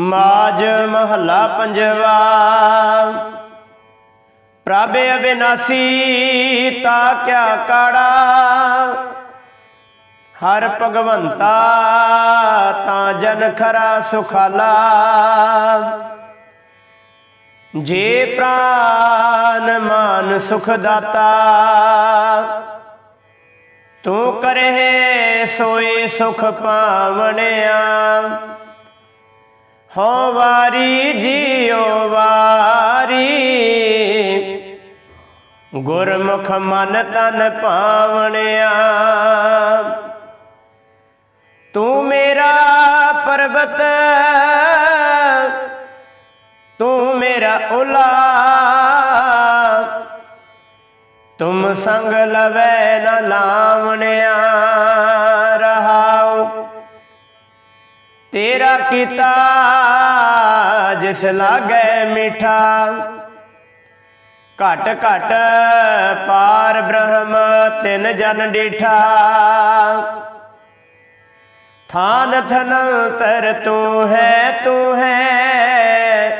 ਮਾਜ ਮਹੱਲਾ ਪੰਜਵਾ। ਪ੍ਰਭ ਅਬਿਨਾਸੀ, ਤਾ ਕਿਆ ਕਾੜਾ। ਹਰ ਭਗਵੰਤਾ, ਤਾਂ ਜਨ ਖਰਾ ਸੁਖਾਲਾ। ਜੇ ਪ੍ਰਾਨ ਮਾਨ ਸੁਖ ਦਾਤਾ ਤੂੰ ਕਰੇ ਸੋਈ ਸੁਖ ਪਾਵਣਿਆ। ਹੋ ਵਾਰੀ ਜੀਓ ਵਾਰੀ। ਗੁਰਮੁਖ ਮਨ ਤਨ ਪਾਵਣਿਆ। ਤੂੰ ਮੇਰਾ ਪਰਬਤ, ਤੂੰ ਮੇਰਾ ਉਲਾ ਤੁਮ ਸੰਗ ਲਵੈ ਨ ਲਾਵਣਿਆ। ਤੇਰਾ ਕੀਤਾ ਜਿਸ ਲਾਗੈ ਮਿਠਾ। ਘਟ ਘਟ ਪਾਰ ਬ੍ਰਹਮ ਤਿਨ ਜਨ ਡਿਠਾ। ਥਾਨ ਥਨੰਤਰ ਤੂੰ ਹੈ ਤੂੰ ਹੈ।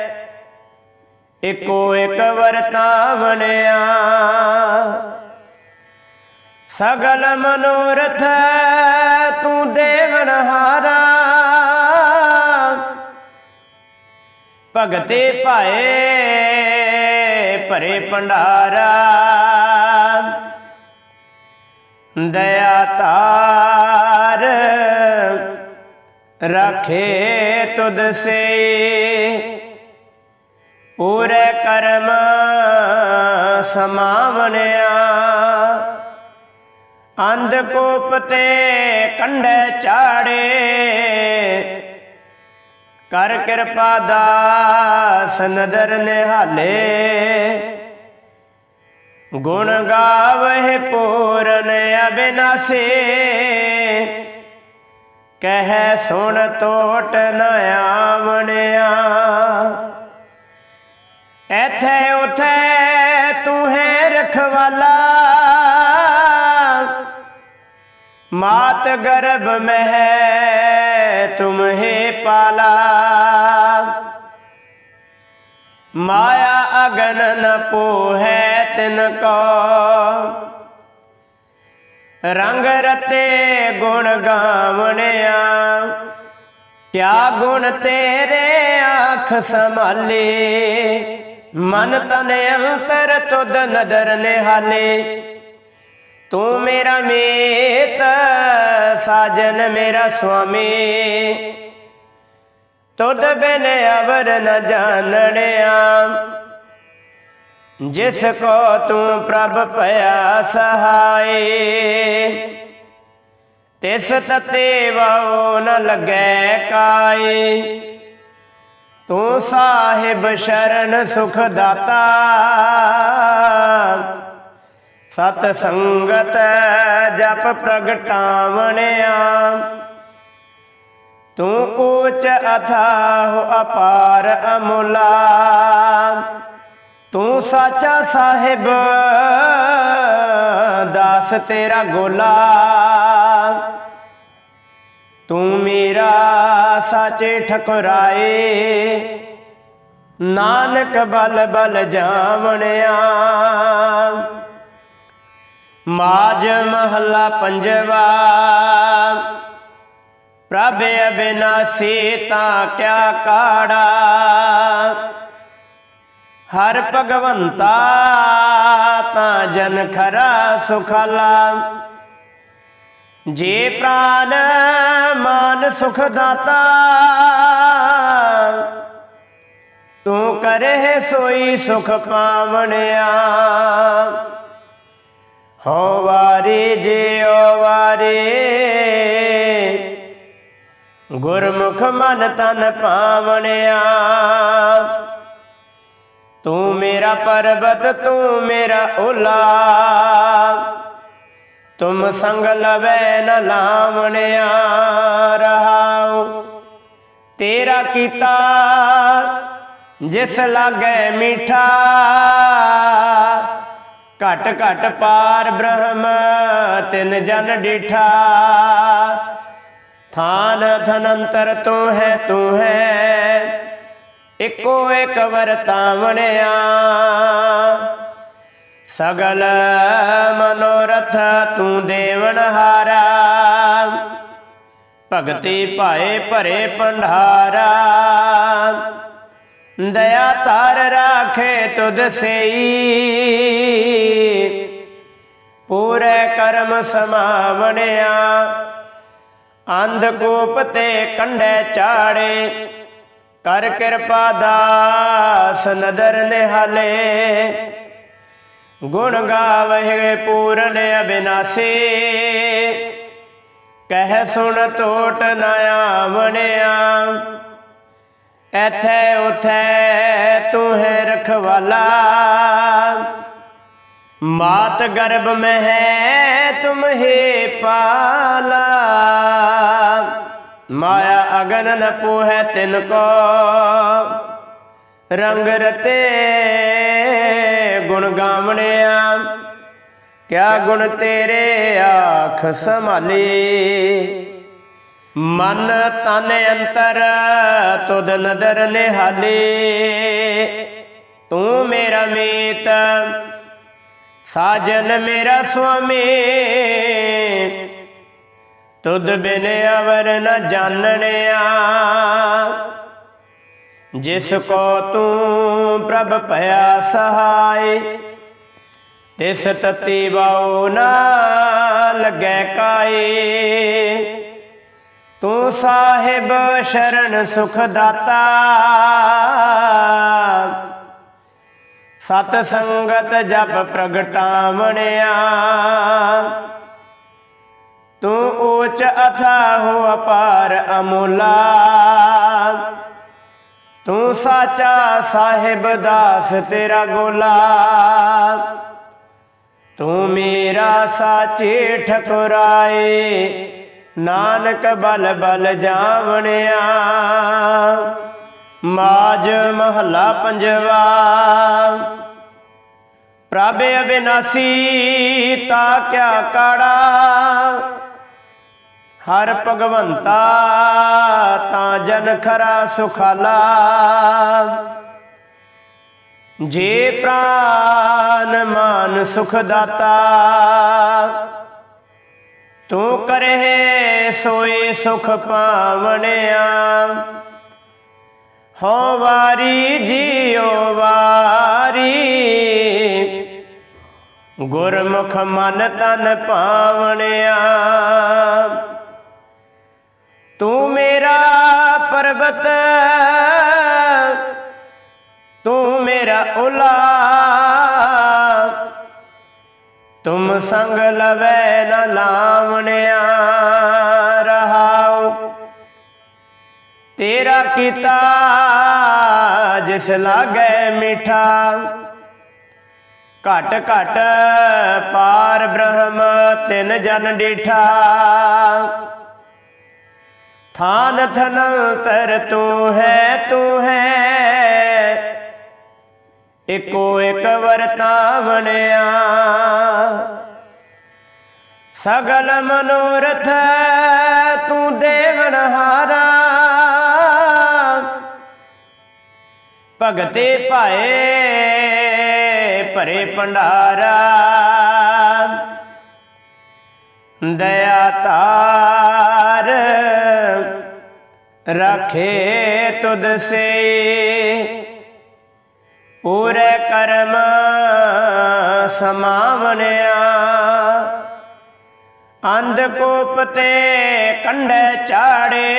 ਇਕੋ ਇਕ ਵਰਤਾਵਣਿਆ। ਸਗਲ ਮਨੋਰਥ ਤੂੰ ਦੇਵਨ ਹਾਰਾ ਭਗਤੇ ਭਾਏ ਭਰੇ ਭੰਡਾਰਾ। ਦਇਆ ਤਾਰ ਰਖੇ ਤੁਧ ਸੇ। ਪੂਰੇ ਕਰਮ ਸਮਾਵਣਿਆ ਅੰਧ ਕੋਪ ਤੇ ਕੰਢੇ ਚਾੜੇ। ਕਰ ਕਿਰਪਾ ਦਾਸ ਨਦਰ ਨਿਹਾਲੇ। ਗੁਣ ਗਾਵਹਿ ਪੂਰਨ ਅਬਿਨਾਸੀ। ਕਹਿ ਸੁਣ ਤੋਟ ਨ ਆਵਣਿਆ। ਐਥੇ ਉਥੇ ਤੂੰ ਹੈ ਰਖਵਾਲਾ। ਮਾਤ ਗਰਭ ਮਹਿ ਹੈ ਤੁਮ ਹੈ ਪਾਲਾ। ਮਾਇਆ ਅਗਨ ਨ ਪੋਹੈ ਤਿਨ ਕੋ। ਰੰਗ ਰਤੇ ਗੁਣ ਗਾਵਣਿਆ। ਕਿਆ ਗੁਣ ਤੇਰੇ ਆਖ ਸੰਭਾਲੇ। ਮਨ ਤਨ ਅੰਤਰ ਤੁਧ ਨਦਰ ਨਿਹਾਲੇ। ਤੂੰ ਮੇਰਾ ਮੀਤ ਸਾਜਨ ਮੇਰਾ ਸੁਆਮੀ। ਤੁਧ ਬਿਨ ਅਵਰ ਨ ਜਾਣਣਿਆ ਜਿਸ ਕੋ ਤੂੰ ਪ੍ਰਭ ਭਇਆ ਸਹਾਈ ਤਿਸ ਤਤੇ ਵਾਉ ਨ ਲੱਗੈ ਕਾਈ ਤੂੰ ਸਾਹਿਬ ਸ਼ਰਨ ਸੁਖ ਦਾਤਾ। ਸਤ ਸੰਗਤ ਜਪ ਪ੍ਰਗਟਾਵਣਿਆ। ਤੂੰ ਉੱਚ ਅਥਾਹ ਅਪਾਰ ਅਮੁਲਾ। ਤੂੰ ਸਾਚਾ ਸਾਹਿਬ, ਦਾਸ ਤੇਰਾ ਗੋਲਾ। ਤੂੰ ਮੇਰਾ ਸਾਚੇ ਠਕਰਾਏ। ਨਾਨਕ ਬਲ ਬਲ ਜਾਵਣਿਆ। ਮਾਜ ਮਹੱਲਾ ਪੰਜਵਾ। ਪ੍ਰਭ ਅਬਿਨਾਸੀ ਤਾਂ ਕਿਆ ਕਾੜਾ। ਹਰ ਭਗਵੰਤਾ ਤਾਂ ਜਨ ਖਰਾ ਸੁਖਾਲਾ। ਜੇ ਪ੍ਰਾਨ ਮਾਨ ਸੁਖ ਦਾਤਾ ਤੂੰ ਕਰੇ ਸੋਈ ਸੁਖ ਪਾਵਣਿਆ। ਹੋ ਜੇ ਜਿਉ ਵਾਰੀ ਗੁਰਮੁਖ ਮਨ ਤਨ ਪਾਵਣਿਆ। ਤੂੰ ਮੇਰਾ ਪਰਬਤ, ਤੂੰ ਮੇਰਾ ਉਲਾ ਤੁਮ ਸੰਗ ਲਵੈ ਨ ਲਾਵਣਿਆ ਰਹਾਉ। ਤੇਰਾ ਕੀਤਾ ਜਿਸ ਲਾਗੈ ਮਿਠਾ। ਘਟ ਘਟ ਪਾਰ ਬ੍ਰਹਮ, ਤਿਨ ਜਨ ਡਿਠਾ। ਥਾਨ ਥਨੰਤਰ ਤੂੰ ਹੈ ਤੂੰ ਹੈ, ਇੱਕੋ ਇੱਕ ਵਰਤਾਵਣਿਆ ਸਗਲ ਮਨੋਰਥ ਤੂੰ ਦੇਵਨ ਹਾਰਾ। ਭਗਤੀ ਭਾਏ ਭਰੇ ਭੰਡਾਰਾ। ਦਇਆ ਤਾਰ ਰਾਖੇ ਤੁਧ ਸੇਈ। ਪੂਰੇ ਕਰਮ ਸਮਾਵਣਿਆ। ਅੰਧ ਕੂਪ ਤੇ ਕੰਢੇ ਚਾੜੇ। ਕਰ ਕਿਰਪਾ ਦਾਸ ਨਦਰ ਨਿਹਾਲੇ। ਗੁਣ ਗਾਵਹਿ ਪੂਰਨ ਅਬਿਨਾਸੀ। ਕਹਿ ਸੁਣ ਟੋਟ ਨਾ ਆਵਣਿਆ। ਐਥੇ ਉਥੇ ਤੂੰ ਹੈ ਰਖਵਾਲਾ। ਮਾਤ ਗਰਭ ਮਹਿ ਹੈ, ਤੁਮ ਹੈ ਪਾਲਾ। ਮਾਇਆ ਅਗਨ ਨ ਪੋਹੈ ਤਿਨ ਕੋ ਰੰਗ ਰਤੇ ਗੁਣ ਗਾਵਣਿਆ। ਕਿਆ ਗੁਣ ਤੇਰੇ ਆਖ ਸੰਭਾਲੇ। ਮਨ ਤਨ ਅੰਤਰ, ਤੁਧ ਨਦਰ ਨਿਹਾਲੀ। ਤੂੰ ਮੇਰਾ ਮੀਤ, ਸਾਜਨ ਮੇਰਾ ਸੁਆਮੀ। ਤੁਧ ਬਿਨ ਅਵਰ ਨ ਜਾਣਣਿਆ। ਜਿਸ ਕੋ ਤੂੰ ਪ੍ਰਭ ਭਇਆ ਸਹਾਈ, ਤਿਸ ਤਤੀ ਬਾਉ ਨਾ ਲੱਗੈ ਕਾਏ ਤੂੰ ਸਾਹਿਬ ਸ਼ਰਨ ਸੁਖ ਦਾਤਾ ਸਤ ਸੰਗਤ ਜਪ ਪ੍ਰਗਟਾਵਣਿਆ ਤੂੰ ਅਥਾ ਹੋ ਅਪਾਰ ਅਮੁਲਾ। ਤੂੰ ਸਾਚਾ ਸਾਹਿਬ ਦਾਸ ਤੇਰਾ ਗੋਲਾ। ਤੂੰ ਮੇਰਾ ਸਾਚੇ ਠਕੁਰਾਏ। ਨਾਨਕ ਬਲ ਬਲ ਜਾਵਣਿਆ। ਮਾਜ ਮਹੱਲਾ ਪੰਜਵਾ। ਪ੍ਰਭ ਅਬਿਨਾਸੀ ਤਾ ਕਿਆ ਕਾੜਾ। ਹਰ ਭਗਵੰਤਾ ਤਾਂ ਜਨ ਖਰਾ ਸੁਖਾਲਾ। ਜੇ ਪ੍ਰਾਨ ਮਾਨ ਸੁਖ ਦਾਤਾ। ਤੂੰ ਕਰੇ ਸੋਈ ਸੁਖ ਪਾਵਣਿਆ। ਹੋ ਵਾਰੀ ਜੀਓ ਵਾਰੀ, ਗੁਰਮੁਖ ਮਨ ਤਨ ਪਾਵਣਿਆ। ਤੂੰ ਮੇਰਾ ਪਰਬਤ ਤੂੰ ਮੇਰਾ ਉਲਾ ਤੁਮ ਸੰਗ ਲਵੈ ਨ ਲਾਵਣਿਆ ਰਹਾਉ ਤੇਰਾ ਕੀਤਾ ਜਿਸ ਲਾਗੈ ਮਿਠਾ ਘਟ ਘਟ ਪਾਰ ਬ੍ਰਹਮ ਤਿਨ ਜਨ ਡਿਠਾ ਥਾਨ ਥਨੰਤਰ ਤੂੰ ਹੈ ਤੂੰ ਹੈ ਇੱਕੋ ਇੱਕ ਵਰਤਾਵਣਿਆ। ਸਗਲ ਮਨੋਰਥ ਤੂੰ ਦੇਵਨ ਹਾਰਾ। ਭਗਤੇ ਭਾਏ ਭਰੇ ਭੰਡਾਰਾ। ਦਇਆ ਤਾਰ ਰਖੇ ਤੁਧ ਸੇ ਪੂਰੇ ਕਰਮ ਸਮਾਵਨਿਆ। ਅੰਧ ਕੋਪ ਤੇ ਕੰਢੇ ਚਾੜੇ।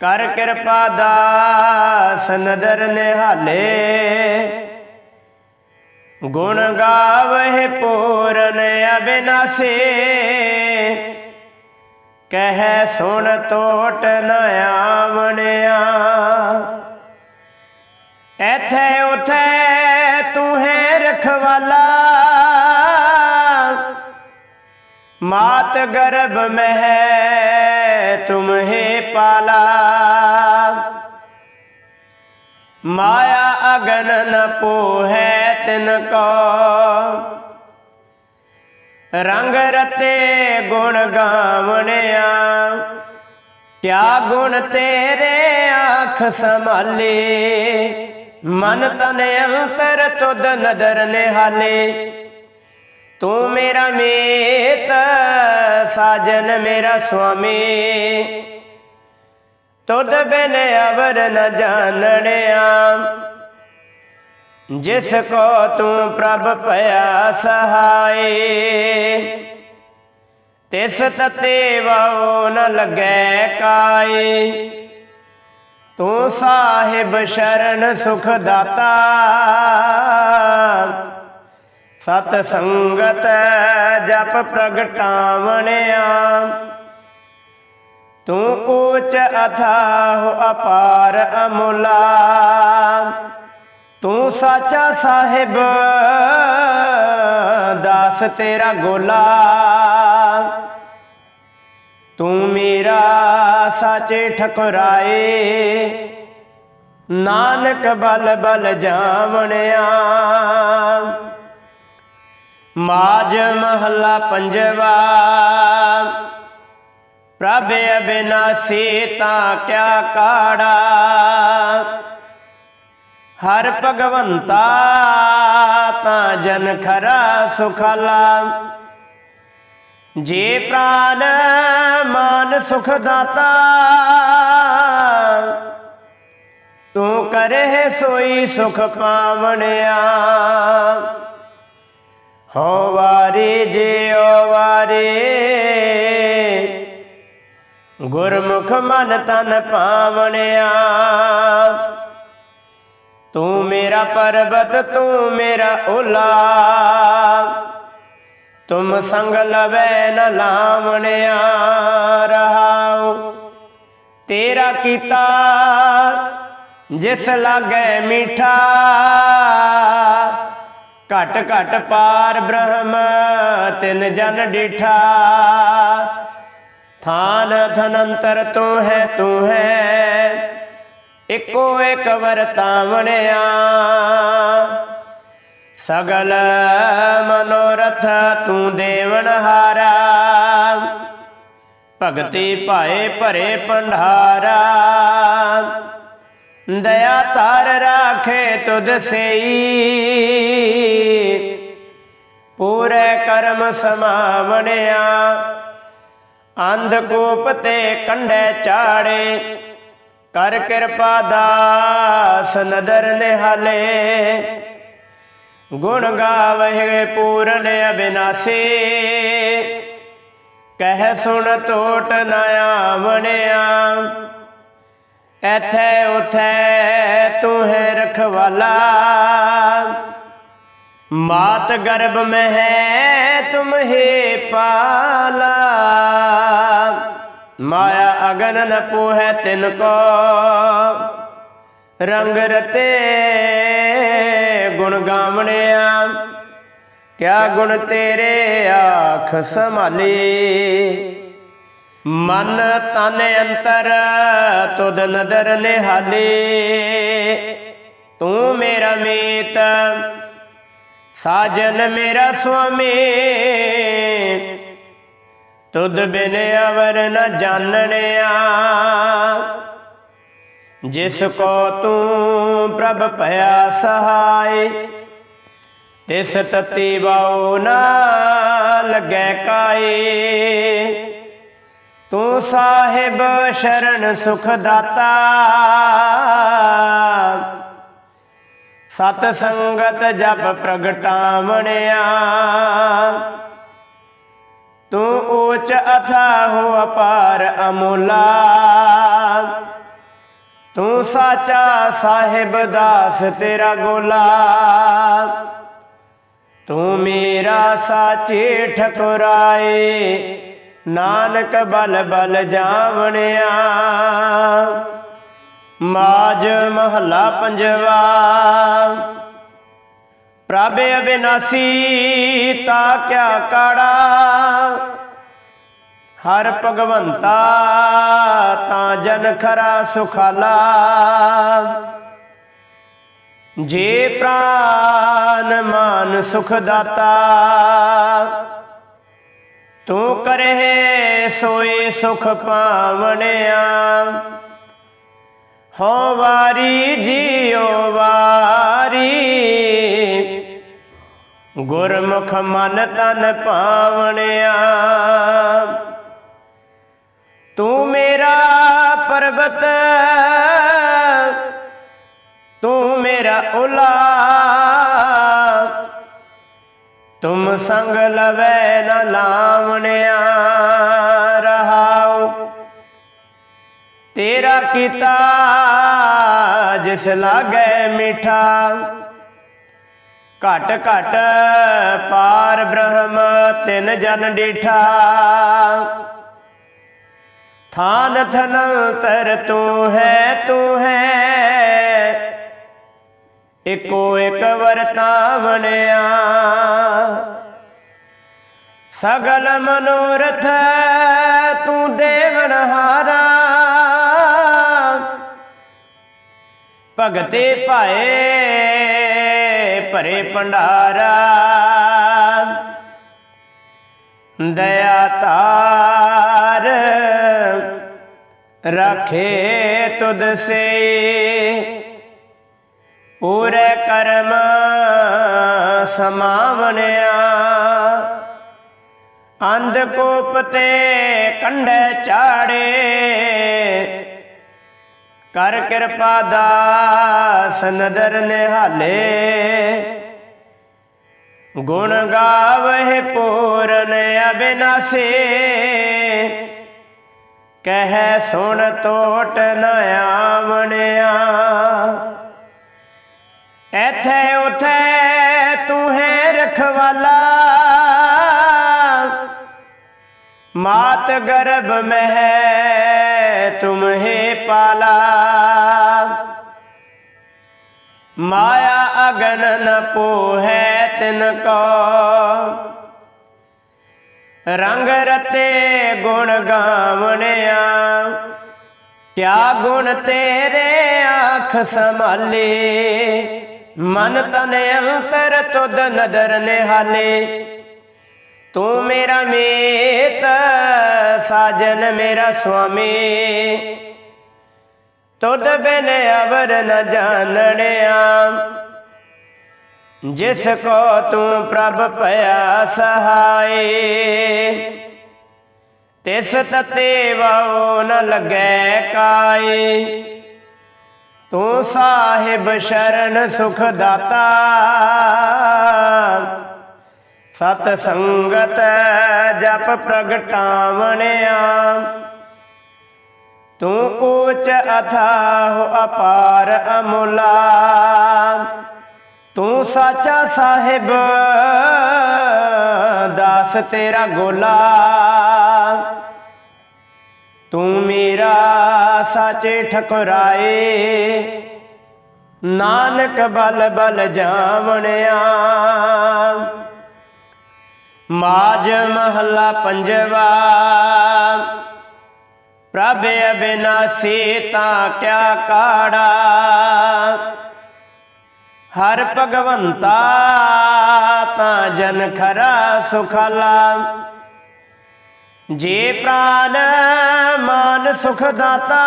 ਕਰ ਕਿਰਪਾ ਦਾਸ ਨਦਰ ਨਿਹਾਲੇ। ਗੁਣ ਗਾਵਹਿ ਪੂਰਨ ਅਬਿਨਾਸੀ। ਕਹਿ ਸੁਣ ਤੋਟ ਨ ਆਵਣਿਆ। ਐਥੇ ਉਥੇ ਤੂੰ ਹੈ ਰਖਵਾਲਾ ਮਾਤ ਗਰਭ में है तुम ही पाला माया अगन न पोहे तिनको रंग रते गुण गावणिया ਕਿਆ ਗੁਣ ਤੇਰੇ ਆਖ ਸੰਭਾਲੇ ਮਨ ਤਨ ਅੰਤਰ ਤੁਧ ਨਦਰ ਨਿਹਾਲੇ। ਤੂੰ ਮੇਰਾ ਮੇਤ, ਸਾਜਨ ਮੇਰਾ ਸੁਆਮੀ। ਤੁਧ ਬਿਨ ਅਵਰ ਨ ਜਾਣਣਿਆ। ਜਿਸ ਕੋ ਤੂੰ ਪ੍ਰਭ ਭਇਆ ਸਹਾਈ ਤਿਸ ਤਤੇ ਵਾਉ ਨ ਲੱਗੈ ਕਾਈ ਤੂੰ ਸਾਹਿਬ ਸ਼ਰਨ ਸੁਖ ਦਾਤਾ ਸਤ ਸੰਗਤ ਜਪ ਪ੍ਰਗਟਾਵਣਿਆ। ਤੂੰ ਉੱਚ ਅਥਾਹ ਅਪਾਰ ਅਮੁਲਾ। ਤੂੰ ਸਾਚਾ ਸਾਹਿਬ, ਦਾਸ ਤੇਰਾ ਗੋਲਾ। ਤੂੰ ਮੇਰਾ ਸਾਚੇ ਠਕਰਾਏ। ਨਾਨਕ ਬਲ ਬਲ ਜਾਵਣਿਆ। ਮਾਜ ਮਹੱਲਾ ਪੰਜਵਾ। ਪ੍ਰਭ ਅਬਿਨਾਸੀ ਤਾਂ ਕਿਆ ਕਾੜਾ। ਹਰ ਭਗਵੰਤਾ ਤਾਂ ਜਨ ਖਰਾ ਸੁਖਾਲਾ। ਜੇ ਪ੍ਰਾਨ ਮਨ ਸੁਖ ਦਾਤਾ ਤੂੰ ਕਰੇ ਸੋਈ ਸੁਖ ਪਾਵਣਿਆ। ਹੋ ਵਾਰੀ ਓ ਵਾਰੇ, ਗੁਰਮੁਖ ਮਨ ਤਨ ਪਾਵਣਿਆ। ਤੂੰ ਮੇਰਾ ਪਰਬਤ, ਤੂੰ ਮੇਰਾ ਉਲਾ ਤੁਮ ਸੰਗ ਲਵੈ ਨ ਲਾਵਣਿਆ ਰਹਾਉ ਤੇਰਾ ਕੀਤਾ ਜਿਸ ਲਾਗੈ ਮੀਠਾ ਘਟ ਘਟ ਪਾਰ ਬ੍ਰਹਮ ਤਿਨ ਜਨ ਡਿਠਾ ਥਾਨ ਥਨੰਤਰ ਤੂੰ ਹੈ ਤੂੰ ਹੈ ਇੱਕੋ ਇੱਕ ਵਰਤਾਵਣਿਆ ਸਗਲ ਮਨੋਰਥ ਤੂੰ ਦੇਵਨ ਹਾਰਾ। ਭਗਤੀ ਭਾਏ ਭਰੇ ਭੰਡਾਰਾ। ਦਇਆ ਤਾਰ ਰਾਖੇ ਤੁਧ ਸਈ। ਪੂਰੇ ਕਰਮ ਸਮਾਵਣਿਆ। ਅੰਧ ਕੋਪ ਤੇ ਕੰਢੇ ਚਾੜੇ। ਕਰ ਕਿਰਪਾ ਦਾਸ ਨਦਰ ਨਿਹਾਲੇ। ਗੁਣ ਗਾਵਹਿ ਪੂਰਨ ਅਬਿਨਾਸੀ। ਕਹਿ ਸੁਣ ਟੋਟ ਨ ਆਵਣਿਆ। ਐਥੇ ਉਥੇ ਤੂੰ ਹੈ ਰਖਵਾਲਾ। ਮਾਤ ਗਰਭ ਮਹਿ ਹੈ, ਤੁਮ ਹੀ ਪਾਲਾ। ਮਾਇਆ ਅਗਨ ਨ ਪੋਹੈ ਤਿਨ ਕੋ। ਰੰਗ ਰਤੇ ਗੁਣ ਗਾਵਣਿਆ, ਕਿਆ ਗੁਣ ਤੇਰੇ ਆਖ ਸੰਭਾਲੀ? ਮਨ ਤਨ ਅੰਤਰ, ਤੁਧ ਨਦਰ ਨਿਹਾਲੀ। ਤੂੰ ਮੇਰਾ ਮੀਤ, ਸਾਜਨ ਮੇਰਾ ਸੁਆਮੀ। ਤੁਧ ਬਿਨ ਅਵਰ ਨ ਜਾਣਣਿਆ। ਜਿਸ ਕੋ ਤੂੰ ਪ੍ਰਭ ਭਇਆ ਸਹਾਈ ਤਿਸ ਤਤੀ ਬਾਉ ਨਾ ਲੱਗੈ ਕਾਏ। ਤੂੰ ਸਾਹਿਬ ਸ਼ਰਨ ਸੁਖ ਦਾਤਾ ਸਤ ਸੰਗਤ ਜਪ ਪ੍ਰਗਟਾਵਣਿਆ ਤੂੰ ਅਥਾ ਹੋ ਅਪਾਰ ਅਮੁਲਾ। ਤੂੰ ਸਾਚਾ ਸਾਹਿਬ ਦਾਸ, ਤੇਰਾ ਗੋਲਾ ਤੂੰ ਮੇਰਾ ਸਾਚੇ ਠਕਰਾਏ, ਨਾਨਕ ਬਲ ਬਲ ਜਾਵਣਿਆ। ਮਾਜ ਮਹੱਲਾ ਪੰਜਵਾ। ਪ੍ਰਭ ਅਬਿਨਾਸੀ, ਤਾ ਕਿਆ ਕਾੜਾ। ਹਰ ਭਗਵੰਤਾ ਤਾਂ ਜਨ ਖਰਾ ਸੁਖਾਲਾ। ਜੇ ਪ੍ਰਾਨ ਮਾਨ ਸੁਖ ਦਾਤਾ ਤੂੰ ਕਰੇ ਸੋਈ ਸੁਖ ਪਾਵਣਿਆ। ਹੋ ਵਾਰੀ ਜੀਓ ਵਾਰੀ, ਗੁਰਮੁਖ ਮਨ ਤਨ ਪਾਵਣਿਆ। ਤੂੰ ਮੇਰਾ ਪਰਬਤ, ਤੂੰ ਮੇਰਾ ਉਲਾ ਤੁਮ ਸੰਗ ਲਵੈ ਨ ਲਾਵਣਿਆ ਰਹਾਉ। ਤੇਰਾ ਕੀਤਾ ਜਿਸ ਲਾਗੈ ਮਿਠਾ। ਘਟ ਘਟ ਪਾਰ ਬ੍ਰਹਮ ਤਿਨ ਜਨ ਡੀਠਾ। ਥਾਨ ਥਨੰਤਰ ਤੂੰ ਹੈ ਤੂੰ ਹੈ। ਇਕੋ ਇਕ ਵਰਤਾਵਣਿਆ। ਸਗਲ ਮਨੋਰਥ ਤੂੰ ਦੇਵਨ ਹਾਰਾ। ਭਗਤੇ ਭਾਏ ਭਰੇ ਭੰਡਾਰਾ। ਦਇਆ ਤਾਰ ਰਖੇ ਤੁਧ ਸੇ ਪੂਰੇ ਕਰਮ ਸਮਾਵਣਿਆ ਅੰਧ ਕੋਪ ਤੇ ਕੰਢੇ ਚਾੜੇ। ਕਰ ਕਿਰਪਾ ਦਾਸ ਨਦਰ ਨਿਹਾਲੇ। ਗੁਣ ਗਾਵਹਿ ਪੂਰਨ ਅਬਿਨਾਸੀ। ਕਹਿ ਸੁਣ ਟੋਟ ਨ ਆਵਣਿਆ। ਐਥੇ ਉਥੇ ਤੂੰ ਹੈ ਰਖਵਾਲਾ। ਮਾਤ ਗਰਭ ਮਹਿ ਤੁਮ ਪਾਲਾ। ਮਾਇਆ ਅਗਨ ਨ ਪੋਹੈ ਤਿਨ ਕੋ। ਰੰਗ ਰਤੇ ਗੁਣ ਗਾਵਣਿਆ। ਕਿਆ ਗੁਣ ਤੇਰੇ ਆਖ ਸੰਭਾਲੇ। ਮਨ ਤਨ ਅੰਤਰ ਤੁਧ ਨਦਰ ਨਿਹਾਲੇ। ਤੂੰ ਮੇਰਾ ਮੀਤ, ਸਾਜਨ ਮੇਰਾ ਸੁਆਮੀ। ਤੁਧ ਬਿਨ ਅਵਰ ਨ ਜਾਣਣਿਆ। ਜਿਸ ਕੋ ਤੂੰ ਪ੍ਰਭ ਭਇਆ ਸਹਾਈ ਤਿਸ ਤਤੇ ਵਾਉ ਨ ਲੱਗੈ ਕਾਈ ਤੂੰ ਸਾਹਿਬ ਸ਼ਰਨ ਸੁਖ ਦਾਤਾ, ਸਤ ਸੰਗਤ ਜਪ ਪ੍ਰਗਟਾਵਣਿਆ। ਤੂੰ ਉੱਚ ਅਥਾਹ ਅਪਾਰ ਅਮੁਲਾ ਤੂੰ ਸਾਚਾ ਸਾਹਿਬ, ਦਾਸ ਤੇਰਾ ਗੋਲਾ ਤੂੰ ਮੇਰਾ ਸਾਚੇ ਠਕਰਾਏ, ਨਾਨਕ ਬਲ ਬਲ ਜਾਵਣਿਆ। ਮਾਜ ਮਹੱਲਾ ਪੰਜਵਾ, ਪ੍ਰਭ ਅਬਿਨਾਸੀ ਤਾਂ ਕਿਆ ਕਾੜਾ। ਹਰ ਭਗਵੰਤਾ ਤਾਂ ਜਨ ਖਰਾ ਸੁਖਾਲਾ। ਜੇ ਪ੍ਰਾਨ ਮਾਨ ਸੁਖ ਦਾਤਾ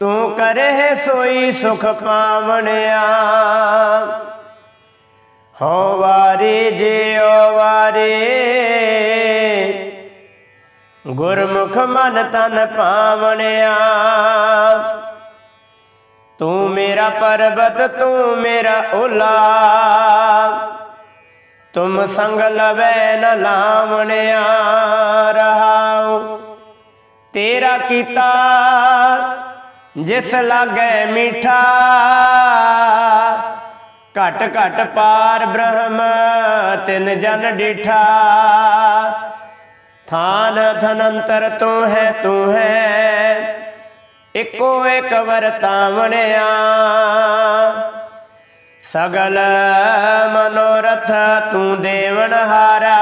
ਤੂੰ ਕਰੇ ਸੋਈ ਸੁਖ ਪਾਵਣਿਆ। ਹੋ ਵਾਰੀ ਓ ਵਾਰੇ, ਗੁਰਮੁਖ ਮਨ ਤਨ ਪਾਵਣਿਆ। ਤੂੰ ਮੇਰਾ ਪਰਬਤ ਤੂੰ ਮੇਰਾ ਓਲਾ ਤੁਮ ਸੰਗ ਲਵੈ ਨ ਲਾਵਣਿਆ ਰਹਾਉ ਤੇਰਾ ਕੀਤਾ ਜਿਸ ਲਾਗੈ ਮਿਠਾ ਘਟ ਘਟ ਪਾਰ ਬ੍ਰਹਮ ਤਿਨ ਜਨ ਡੀਠਾ ਥਾਨ ਥਨੰਤਰ ਤੂੰ ਹੈ ਤੂੰ ਹੈ ਇੱਕੋ ਇੱਕ ਵਰਤਾਵਣਿਆ ਸਗਲ ਮਨੋਰਥ ਤੂੰ ਦੇਵਨ ਹਾਰਾ।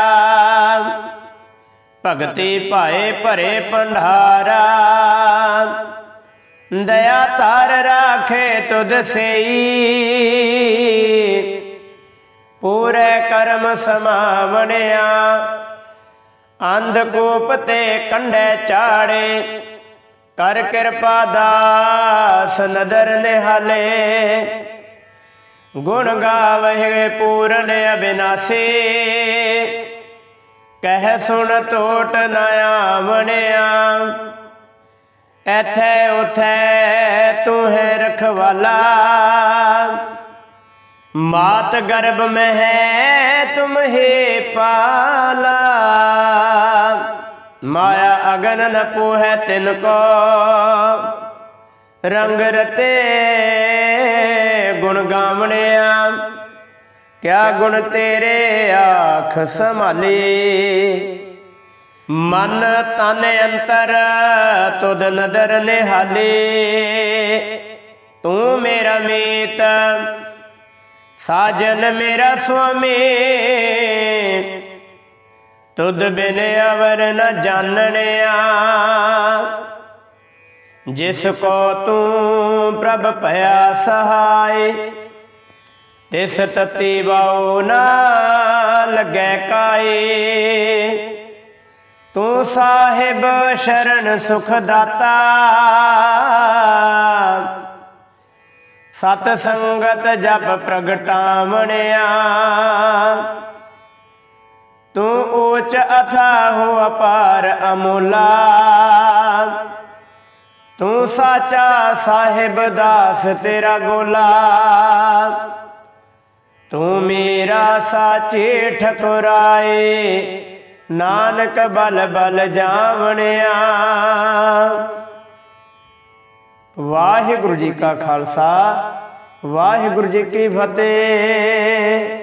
ਭਗਤੀ ਭਾਏ ਭਰੇ ਭੰਡਾਰਾ। ਦਇਆ ਤਾਰ ਰਾਖੇ ਤੁਧ ਸੇਈ। ਪੂਰੇ ਕਰਮ ਸਮਾਵਣਿਆ। ਅੰਧਕੂਪ ਤੇ ਕੰਡੇ ਚਾੜੇ। ਕਰ ਕਿਰਪਾ ਦਾਸ ਨਦਰ ਨਿਹਾਲੇ। ਗੁਣ ਗਾਵਹਿ ਪੂਰਨ ਅਬਿਨਾਸੀ। ਕਹਿ ਸੁਣ ਟੋਟ ਨ ਆਵਣਿਆ। ਐਥੇ ਉਥੇ ਤੂੰ ਹੈ ਰਖਵਾਲਾ। ਮਾਤ ਗਰਭ ਮਹਿ ਤੁਮ ਪਾਲਾ। ਮਾਇਆ ਅਗਨ ਨ ਪੋਹੈ ਤਿਨ ਕੋ। ਰੰਗ ਰਤੇ ਗੁਣ ਗਾਵਣਿਆ। ਕਿਆ ਗੁਣ ਤੇਰੇ ਆਖ ਸੰਭਾਲੇ। ਮਨ ਤਨ ਅੰਤਰ ਤੁਧ ਨਦਰ ਨਿਹਾਲੇ। ਤੂੰ ਮੇਰਾ ਮੀਤ, ਸਾਜਨ ਮੇਰਾ ਸੁਆਮੀ। ਤੁਧ ਬਿਨ ਅਵਰ ਨ ਜਾਣਨਿਆ। ਜਿਸ ਕੋ ਤੂੰ ਪ੍ਰਭ ਭਇਆ ਸਹਾਈ ਤਿਸ ਤਤੀ ਬਾਉ ਨਾ ਲੱਗੈ ਕਾਏ। ਤੂੰ ਸਾਹਿਬ ਸ਼ਰਨ ਸੁਖ ਦਾਤਾ ਸਤ ਸੰਗਤ ਜਪ ਪ੍ਰਗਟਾਵਣਿਆ। ਤੂੰ ਓਚ ਅਥਾ ਹੋ ਅਪਾਰ ਅਮੁਲਾ। ਤੂੰ ਸਾਚਾ ਸਾਹਿਬ ਦਾਸ ਤੇਰਾ ਗੋਲਾ। ਤੂੰ ਮੇਰਾ ਸਾਚੇ ਠਕੁਰਾਏ, ਨਾਨਕ ਬਲ ਬਲ ਜਾਵਣਿਆ। ਵਾਹਿਗੁਰੂ ਜੀ ਕਾ ਖਾਲਸਾ, ਵਾਹਿਗੁਰੂ ਜੀ ਕੀ ਫਤਿਹ।